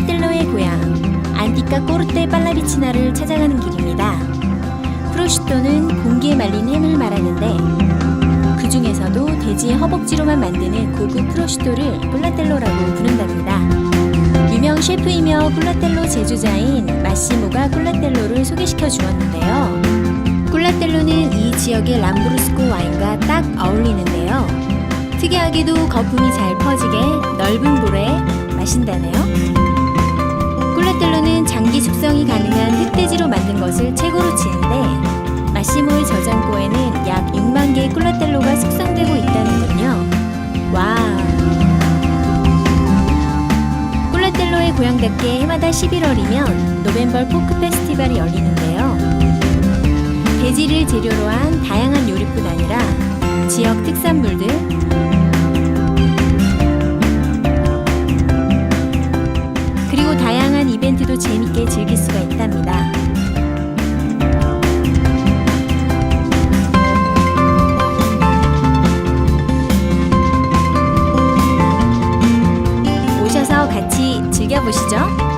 셀라델로의 고향 안티카 꼬르테 빨라비치나를 찾아가는 길입니다. 프로슈토는 공기에 말린 햄을 말하는데 그 중에서도 돼지의 허벅지로만 만드는 고급 프로슈토를 콜라텔로라고 부른답니다. 유명 셰프이며 콜라텔로 제조자인 마시모가 콜라텔로를 소개시켜 주었는데요. 콜라텔로는 이 지역의 람브루스코 와인과 딱 어울리는데요. 특이하게도 거품이 잘 퍼지게 넓은 볼에 마신다네요. 만든 것을 최고로 치는데 마시모의 저장고에는 약 6만 개의 꿀라텔로가 숙성되고 있다는군요. 와. 꿀라텔로의 고향답게 해마다 11월이면 노벤벌 포크 페스티벌이 열리는데요. 돼지를 재료로 한 다양한 요리뿐 아니라 지역 특산물들, гостя.